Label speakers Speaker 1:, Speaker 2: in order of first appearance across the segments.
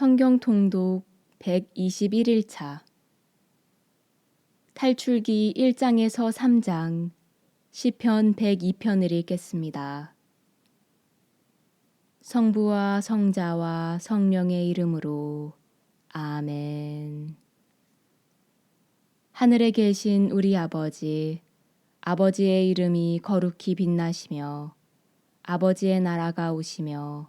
Speaker 1: 성경 통독 121일차 탈출기 1장에서 3장 시편 102편을 읽겠습니다. 성부와 성자와 성령의 이름으로 아멘. 하늘에 계신 우리 아버지, 아버지의 이름이 거룩히 빛나시며 아버지의 나라가 오시며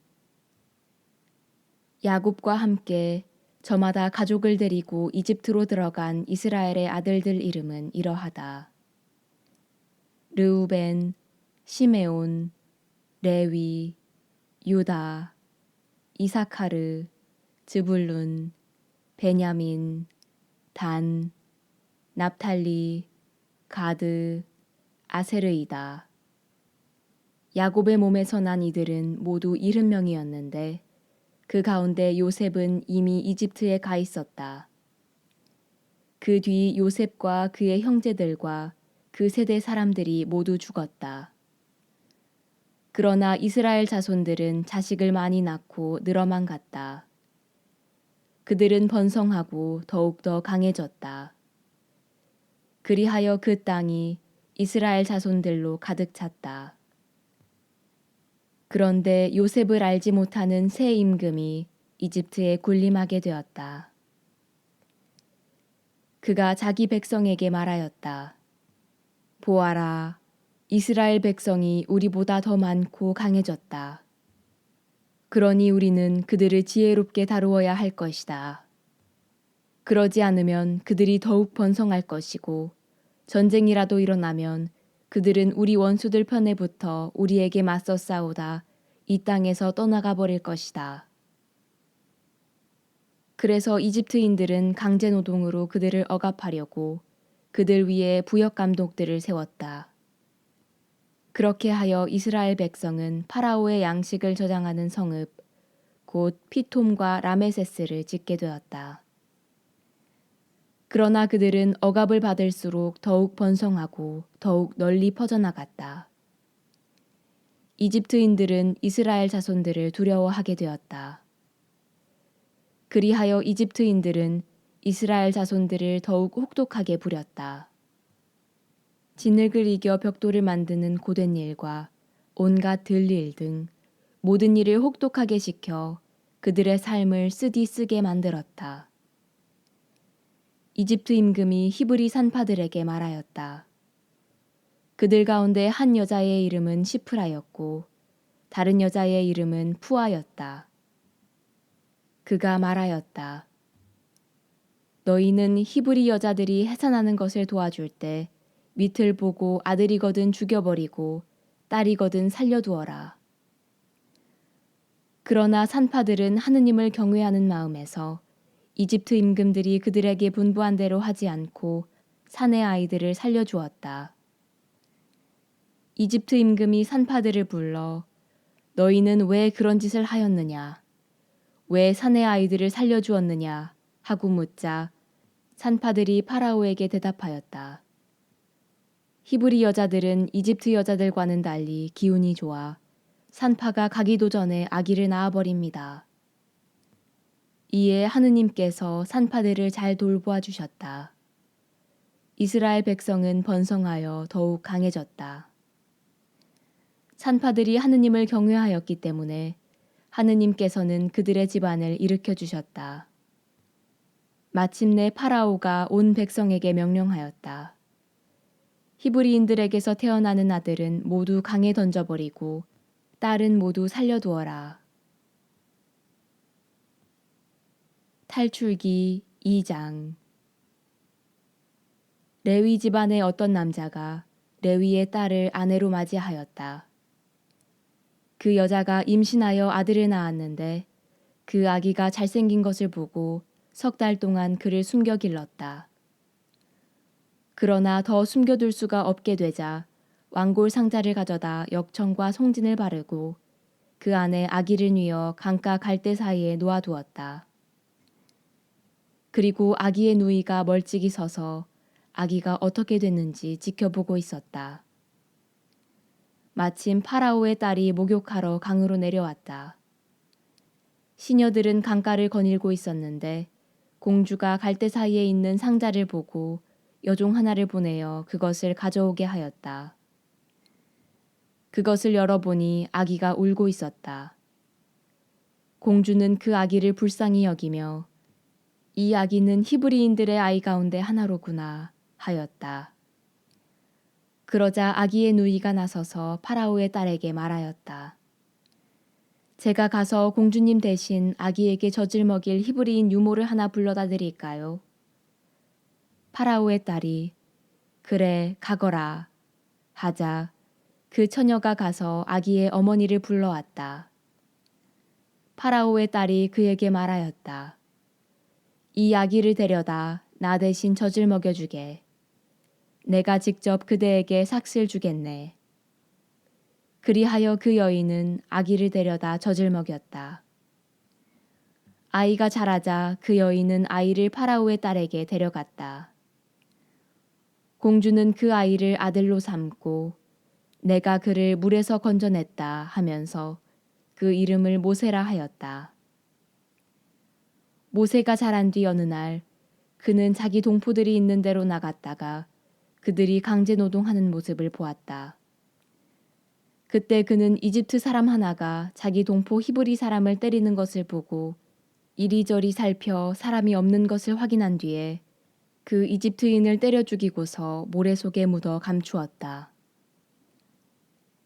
Speaker 1: 야곱과 함께 저마다 가족을 데리고 이집트로 들어간 이스라엘의 아들들 이름은 이러하다. 르우벤, 시메온, 레위, 유다, 이사카르, 즈불룬, 베냐민, 단, 납탈리, 가드, 아세르이다. 야곱의 몸에서 난 이들은 모두 일흔 명이었는데 그 가운데 요셉은 이미 이집트에 가 있었다. 그 뒤 요셉과 그의 형제들과 그 세대 사람들이 모두 죽었다. 그러나 이스라엘 자손들은 자식을 많이 낳고 늘어만 갔다. 그들은 번성하고 더욱더 강해졌다. 그리하여 그 땅이 이스라엘 자손들로 가득 찼다. 그런데 요셉을 알지 못하는 새 임금이 이집트에 군림하게 되었다. 그가 자기 백성에게 말하였다. 보아라, 이스라엘 백성이 우리보다 더 많고 강해졌다. 그러니 우리는 그들을 지혜롭게 다루어야 할 것이다. 그러지 않으면 그들이 더욱 번성할 것이고 전쟁이라도 일어나면 그들은 우리 원수들 편에 붙어 우리에게 맞서 싸우다 이 땅에서 떠나가 버릴 것이다. 그래서 이집트인들은 강제 노동으로 그들을 억압하려고 그들 위에 부역 감독들을 세웠다. 그렇게 하여 이스라엘 백성은 파라오의 양식을 저장하는 성읍 곧 피톰과 라메세스를 짓게 되었다. 그러나 그들은 억압을 받을수록 더욱 번성하고 더욱 널리 퍼져나갔다. 이집트인들은 이스라엘 자손들을 두려워하게 되었다. 그리하여 이집트인들은 이스라엘 자손들을 더욱 혹독하게 부렸다. 진흙을 이겨 벽돌을 만드는 고된 일과 온갖 들일 등 모든 일을 혹독하게 시켜 그들의 삶을 쓰디 쓰게 만들었다. 이집트 임금이 히브리 산파들에게 말하였다. 그들 가운데 한 여자의 이름은 시프라였고 다른 여자의 이름은 푸아였다. 그가 말하였다. 너희는 히브리 여자들이 해산하는 것을 도와줄 때 밑을 보고 아들이거든 죽여버리고 딸이거든 살려두어라. 그러나 산파들은 하느님을 경외하는 마음에서 이집트 임금들이 그들에게 분부한 대로 하지 않고 산의 아이들을 살려주었다. 이집트 임금이 산파들을 불러 너희는 왜 그런 짓을 하였느냐? 왜 산의 아이들을 살려주었느냐? 하고 묻자 산파들이 파라오에게 대답하였다. 히브리 여자들은 이집트 여자들과는 달리 기운이 좋아 산파가 가기도 전에 아기를 낳아버립니다. 이에 하느님께서 산파들을 잘 돌보아 주셨다. 이스라엘 백성은 번성하여 더욱 강해졌다. 산파들이 하느님을 경외하였기 때문에 하느님께서는 그들의 집안을 일으켜 주셨다. 마침내 파라오가 온 백성에게 명령하였다. 히브리인들에게서 태어나는 아들은 모두 강에 던져버리고 딸은 모두 살려두어라. 탈출기 2장 레위 집안의 어떤 남자가 레위의 딸을 아내로 맞이하였다. 그 여자가 임신하여 아들을 낳았는데 그 아기가 잘생긴 것을 보고 석 달 동안 그를 숨겨 길렀다. 그러나 더 숨겨둘 수가 없게 되자 왕골 상자를 가져다 역청과 송진을 바르고 그 안에 아기를 뉘어 강가 갈대 사이에 놓아두었다. 그리고 아기의 누이가 멀찍이 서서 아기가 어떻게 됐는지 지켜보고 있었다. 마침 파라오의 딸이 목욕하러 강으로 내려왔다. 시녀들은 강가를 거닐고 있었는데 공주가 갈대 사이에 있는 상자를 보고 여종 하나를 보내어 그것을 가져오게 하였다. 그것을 열어보니 아기가 울고 있었다. 공주는 그 아기를 불쌍히 여기며 이 아기는 히브리인들의 아이 가운데 하나로구나 하였다. 그러자 아기의 누이가 나서서 파라오의 딸에게 말하였다. 제가 가서 공주님 대신 아기에게 젖을 먹일 히브리인 유모를 하나 불러다 드릴까요? 파라오의 딸이 그래 가거라 하자 그 처녀가 가서 아기의 어머니를 불러왔다. 파라오의 딸이 그에게 말하였다. 이 아기를 데려다 나 대신 젖을 먹여주게. 내가 직접 그대에게 삭슬 주겠네. 그리하여 그 여인은 아기를 데려다 젖을 먹였다. 아이가 자라자 그 여인은 아이를 파라오의 딸에게 데려갔다. 공주는 그 아이를 아들로 삼고 내가 그를 물에서 건져냈다 하면서 그 이름을 모세라 하였다. 모세가 자란 뒤 어느 날 그는 자기 동포들이 있는 데로 나갔다가 그들이 강제 노동하는 모습을 보았다. 그때 그는 이집트 사람 하나가 자기 동포 히브리 사람을 때리는 것을 보고 이리저리 살펴 사람이 없는 것을 확인한 뒤에 그 이집트인을 때려 죽이고서 모래 속에 묻어 감추었다.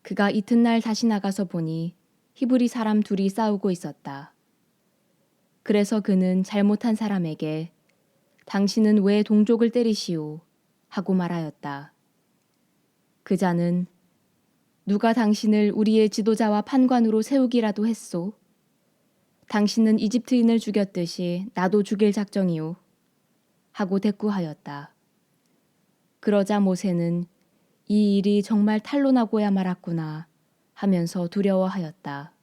Speaker 1: 그가 이튿날 다시 나가서 보니 히브리 사람 둘이 싸우고 있었다. 그래서 그는 잘못한 사람에게 당신은 왜 동족을 때리시오? 하고 말하였다. 그 자는 누가 당신을 우리의 지도자와 판관으로 세우기라도 했소? 당신은 이집트인을 죽였듯이 나도 죽일 작정이오. 하고 대꾸하였다. 그러자 모세는 이 일이 정말 탄로나고야 말았구나 하면서 두려워하였다.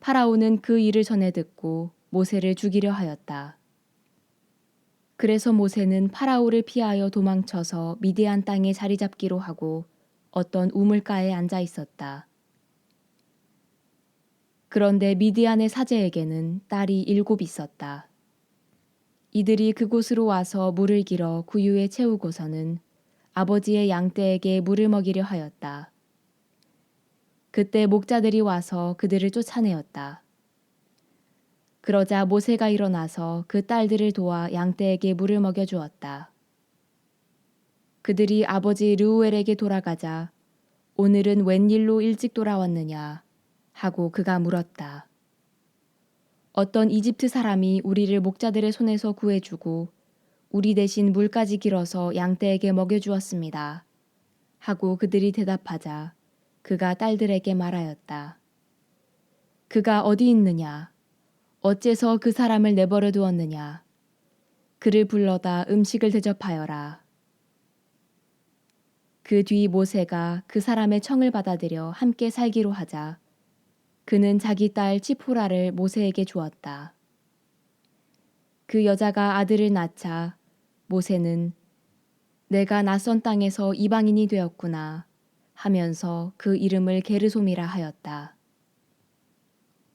Speaker 1: 파라오는 그 일을 전해 듣고 모세를 죽이려 하였다. 그래서 모세는 파라오를 피하여 도망쳐서 미디안 땅에 자리 잡기로 하고 어떤 우물가에 앉아 있었다. 그런데 미디안의 사제에게는 딸이 일곱 있었다. 이들이 그곳으로 와서 물을 길어 구유에 채우고서는 아버지의 양떼에게 물을 먹이려 하였다. 그때 목자들이 와서 그들을 쫓아내었다. 그러자 모세가 일어나서 그 딸들을 도와 양떼에게 물을 먹여 주었다. 그들이 아버지 르우엘에게 돌아가자 오늘은 웬일로 일찍 돌아왔느냐 하고 그가 물었다. 어떤 이집트 사람이 우리를 목자들의 손에서 구해주고 우리 대신 물까지 길어서 양떼에게 먹여주었습니다. 하고 그들이 대답하자 그가 딸들에게 말하였다. 그가 어디 있느냐? 어째서 그 사람을 내버려 두었느냐? 그를 불러다 음식을 대접하여라. 그 뒤 모세가 그 사람의 청을 받아들여 함께 살기로 하자 그는 자기 딸 치포라를 모세에게 주었다. 그 여자가 아들을 낳자 모세는 내가 낯선 땅에서 이방인이 되었구나 하면서 그 이름을 게르솜이라 하였다.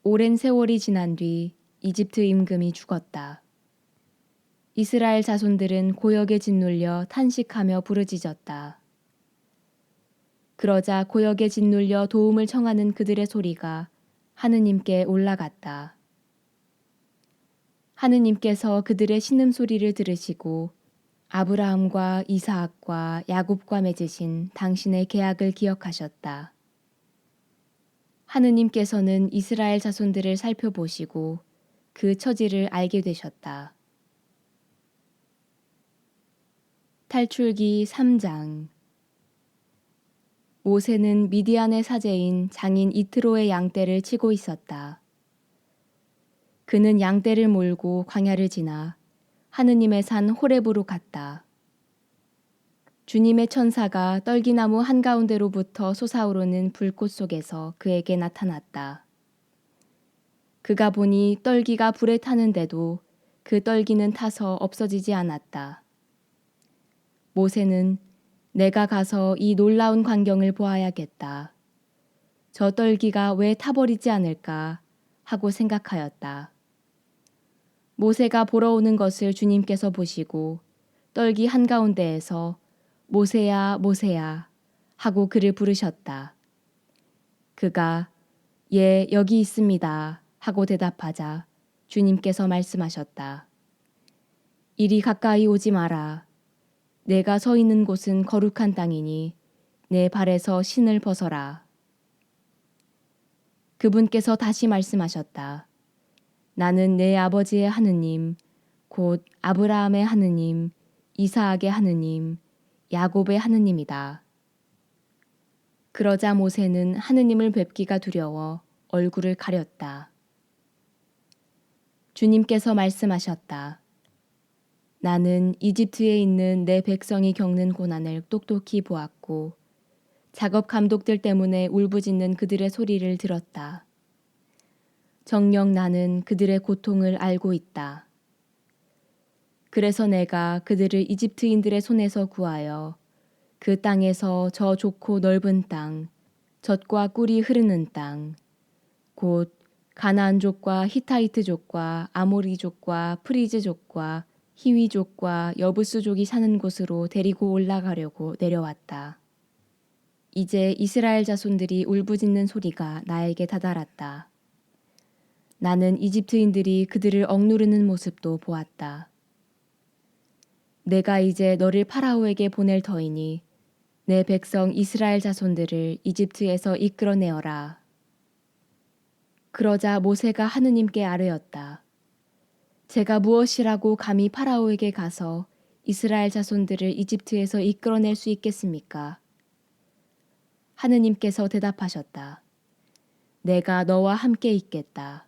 Speaker 1: 오랜 세월이 지난 뒤 이집트 임금이 죽었다. 이스라엘 자손들은 고역에 짓눌려 탄식하며 부르짖었다. 그러자 고역에 짓눌려 도움을 청하는 그들의 소리가 하느님께 올라갔다. 하느님께서 그들의 신음소리를 들으시고 아브라함과 이사학과 야곱과 맺으신 당신의 계약을 기억하셨다. 하느님께서는 이스라엘 자손들을 살펴보시고 그 처지를 알게 되셨다. 탈출기 3장 모세는 미디안의 사제인 장인 이트로의 양떼를 치고 있었다. 그는 양떼를 몰고 광야를 지나 하느님의 산 호렙으로 갔다. 주님의 천사가 떨기나무 한가운데로부터 솟아오르는 불꽃 속에서 그에게 나타났다. 그가 보니 떨기가 불에 타는데도 그 떨기는 타서 없어지지 않았다. 모세는 내가 가서 이 놀라운 광경을 보아야겠다. 저 떨기가 왜 타버리지 않을까 하고 생각하였다. 모세가 보러 오는 것을 주님께서 보시고 떨기 한가운데에서 모세야, 모세야 하고 그를 부르셨다. 그가 예, 여기 있습니다 하고 대답하자 주님께서 말씀하셨다. 이리 가까이 오지 마라. 내가 서 있는 곳은 거룩한 땅이니 내 발에서 신을 벗어라. 그분께서 다시 말씀하셨다. 나는 내 아버지의 하느님, 곧 아브라함의 하느님, 이사악의 하느님, 야곱의 하느님이다. 그러자 모세는 하느님을 뵙기가 두려워 얼굴을 가렸다. 주님께서 말씀하셨다. 나는 이집트에 있는 내 백성이 겪는 고난을 똑똑히 보았고 작업 감독들 때문에 울부짖는 그들의 소리를 들었다. 정녕 나는 그들의 고통을 알고 있다. 그래서 내가 그들을 이집트인들의 손에서 구하여 그 땅에서 저 좋고 넓은 땅, 젖과 꿀이 흐르는 땅, 곧 가나안족과 히타이트족과 아모리족과 프리즈족과 히위족과 여부스족이 사는 곳으로 데리고 올라가려고 내려왔다. 이제 이스라엘 자손들이 울부짖는 소리가 나에게 다다랐다. 나는 이집트인들이 그들을 억누르는 모습도 보았다. 내가 이제 너를 파라오에게 보낼 터이니 내 백성 이스라엘 자손들을 이집트에서 이끌어내어라. 그러자 모세가 하느님께 아뢰었다. 제가 무엇이라고 감히 파라오에게 가서 이스라엘 자손들을 이집트에서 이끌어낼 수 있겠습니까? 하느님께서 대답하셨다. 내가 너와 함께 있겠다.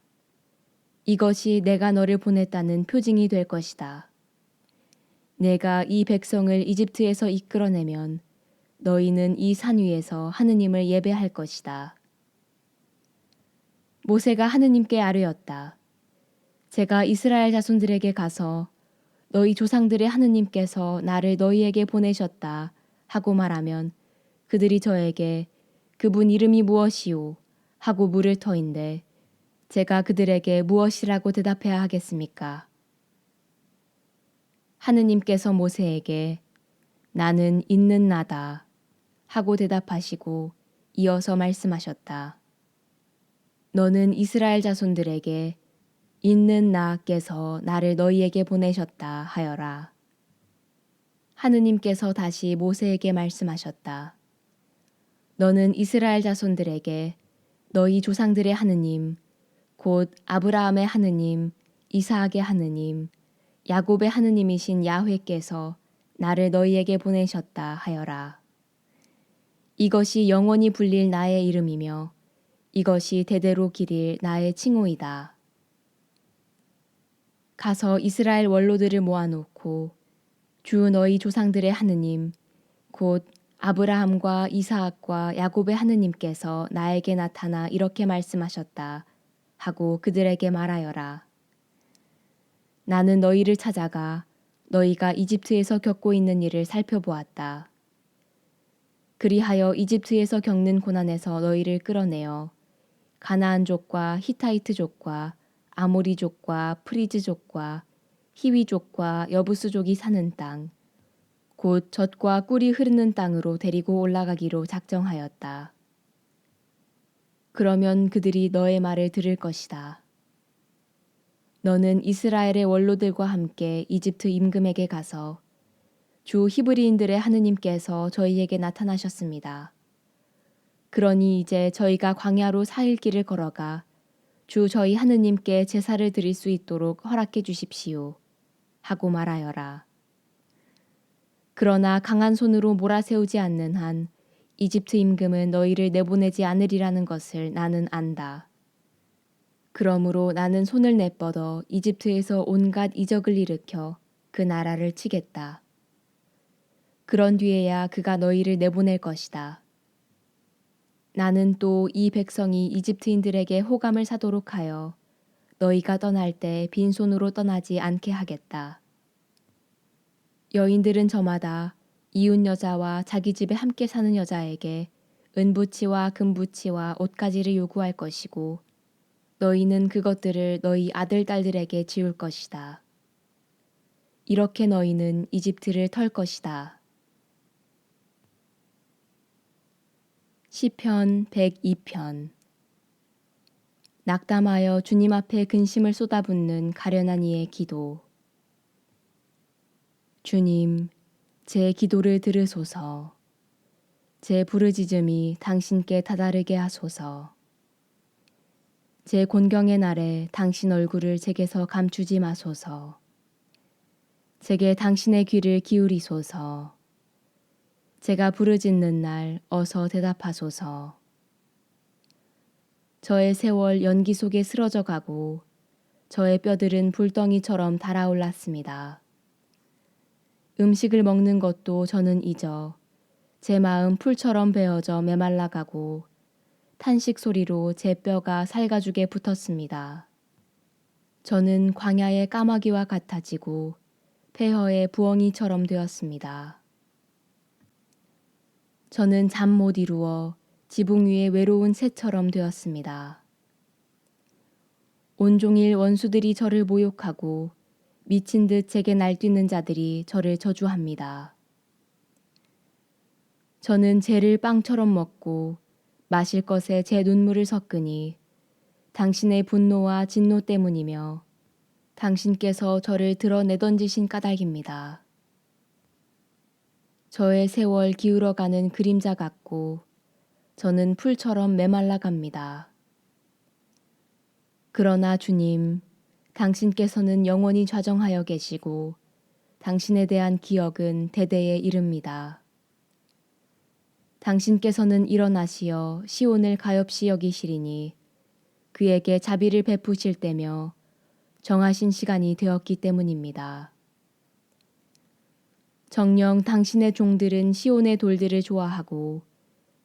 Speaker 1: 이것이 내가 너를 보냈다는 표징이 될 것이다. 내가 이 백성을 이집트에서 이끌어내면 너희는 이 산 위에서 하느님을 예배할 것이다. 모세가 하느님께 아뢰었다. 제가 이스라엘 자손들에게 가서 너희 조상들의 하느님께서 나를 너희에게 보내셨다 하고 말하면 그들이 저에게 그분 이름이 무엇이오 하고 물을 터인데 제가 그들에게 무엇이라고 대답해야 하겠습니까? 하느님께서 모세에게 나는 있는 나다 하고 대답하시고 이어서 말씀하셨다. 너는 이스라엘 자손들에게 있는 나께서 나를 너희에게 보내셨다 하여라. 하느님께서 다시 모세에게 말씀하셨다. 너는 이스라엘 자손들에게 너희 조상들의 하느님, 곧 아브라함의 하느님, 이사악의 하느님, 야곱의 하느님이신 야훼께서 나를 너희에게 보내셨다 하여라. 이것이 영원히 불릴 나의 이름이며 이것이 대대로 기릴 나의 칭호이다. 가서 이스라엘 원로들을 모아놓고 주 너희 조상들의 하느님 곧 아브라함과 이사악과 야곱의 하느님께서 나에게 나타나 이렇게 말씀하셨다 하고 그들에게 말하여라. 나는 너희를 찾아가 너희가 이집트에서 겪고 있는 일을 살펴보았다. 그리하여 이집트에서 겪는 고난에서 너희를 끌어내어 가나안족과 히타이트족과 아모리족과 프리즈족과 히위족과 여부스족이 사는 땅, 곧 젖과 꿀이 흐르는 땅으로 데리고 올라가기로 작정하였다. 그러면 그들이 너의 말을 들을 것이다. 너는 이스라엘의 원로들과 함께 이집트 임금에게 가서 주 히브리인들의 하느님께서 저희에게 나타나셨습니다. 그러니 이제 저희가 광야로 사일 길을 걸어가 주 저희 하느님께 제사를 드릴 수 있도록 허락해 주십시오. 하고 말하여라. 그러나 강한 손으로 몰아세우지 않는 한 이집트 임금은 너희를 내보내지 않으리라는 것을 나는 안다. 그러므로 나는 손을 내뻗어 이집트에서 온갖 이적을 일으켜 그 나라를 치겠다. 그런 뒤에야 그가 너희를 내보낼 것이다. 나는 또 이 백성이 이집트인들에게 호감을 사도록 하여 너희가 떠날 때 빈손으로 떠나지 않게 하겠다. 여인들은 저마다 이웃 여자와 자기 집에 함께 사는 여자에게 은부치와 금부치와 옷가지를 요구할 것이고 너희는 그것들을 너희 아들 딸들에게 지울 것이다. 이렇게 너희는 이집트를 털 것이다. 시편 102편 낙담하여 주님 앞에 근심을 쏟아붓는 가련한 이의 기도 주님, 제 기도를 들으소서. 제 부르짖음이 당신께 다다르게 하소서. 제 곤경의 날에 당신 얼굴을 제게서 감추지 마소서. 제게 당신의 귀를 기울이소서. 제가 부르짖는 날 어서 대답하소서. 저의 세월 연기 속에 쓰러져 가고 저의 뼈들은 불덩이처럼 달아올랐습니다. 음식을 먹는 것도 저는 잊어 제 마음 풀처럼 베어져 메말라가고 탄식 소리로 제 뼈가 살가죽에 붙었습니다. 저는 광야의 까마귀와 같아지고 폐허의 부엉이처럼 되었습니다. 저는 잠 못 이루어 지붕 위의 외로운 새처럼 되었습니다. 온종일 원수들이 저를 모욕하고 미친 듯 제게 날뛰는 자들이 저를 저주합니다. 저는 죄를 빵처럼 먹고 마실 것에 제 눈물을 섞으니 당신의 분노와 진노 때문이며 당신께서 저를 드러내던지신 까닭입니다. 저의 세월 기울어가는 그림자 같고 저는 풀처럼 메말라 갑니다. 그러나 주님, 당신께서는 영원히 좌정하여 계시고 당신에 대한 기억은 대대에 이릅니다. 당신께서는 일어나시어 시온을 가엾이 여기시리니 그에게 자비를 베푸실 때며 정하신 시간이 되었기 때문입니다. 정령 당신의 종들은 시온의 돌들을 좋아하고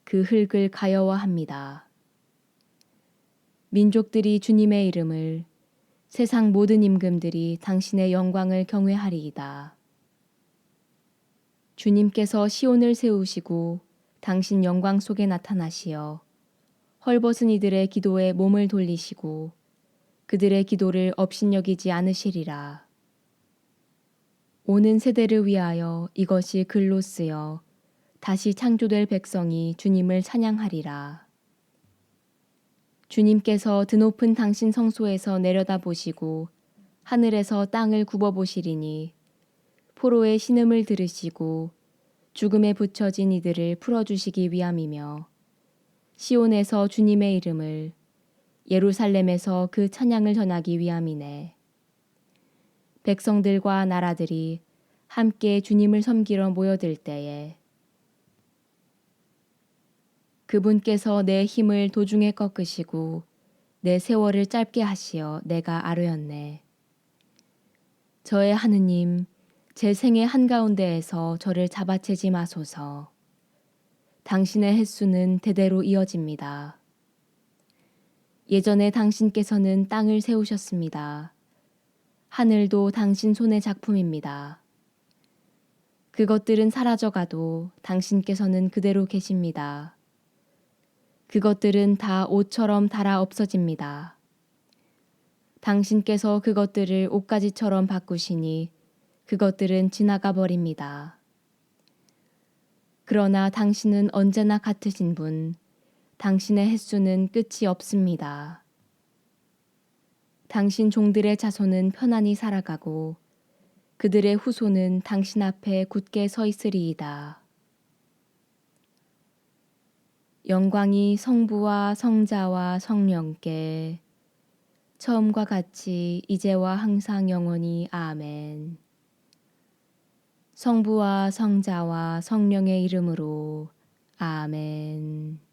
Speaker 1: 그 흙을 가여워합니다. 민족들이 주님의 이름을 세상 모든 임금들이 당신의 영광을 경외하리이다. 주님께서 시온을 세우시고 당신 영광 속에 나타나시어 헐벗은 이들의 기도에 몸을 돌리시고 그들의 기도를 업신여기지 않으시리라. 오는 세대를 위하여 이것이 글로 쓰여 다시 창조될 백성이 주님을 찬양하리라. 주님께서 드높은 당신 성소에서 내려다 보시고 하늘에서 땅을 굽어 보시리니 포로의 신음을 들으시고 죽음에 붙여진 이들을 풀어주시기 위함이며 시온에서 주님의 이름을 예루살렘에서 그 찬양을 전하기 위함이네. 백성들과 나라들이 함께 주님을 섬기러 모여들 때에 그분께서 내 힘을 도중에 꺾으시고 내 세월을 짧게 하시어 내가 아뢰었네. 저의 하느님, 제 생의 한가운데에서 저를 잡아채지 마소서. 당신의 횟수는 대대로 이어집니다. 예전에 당신께서는 땅을 세우셨습니다. 하늘도 당신 손의 작품입니다. 그것들은 사라져가도 당신께서는 그대로 계십니다. 그것들은 다 옷처럼 달아 없어집니다. 당신께서 그것들을 옷가지처럼 바꾸시니 그것들은 지나가 버립니다. 그러나 당신은 언제나 같으신 분, 당신의 횟수는 끝이 없습니다. 당신 종들의 자손은 편안히 살아가고 그들의 후손은 당신 앞에 굳게 서 있으리이다. 영광이 성부와 성자와 성령께 처음과 같이 이제와 항상 영원히 아멘. 성부와 성자와 성령의 이름으로 아멘.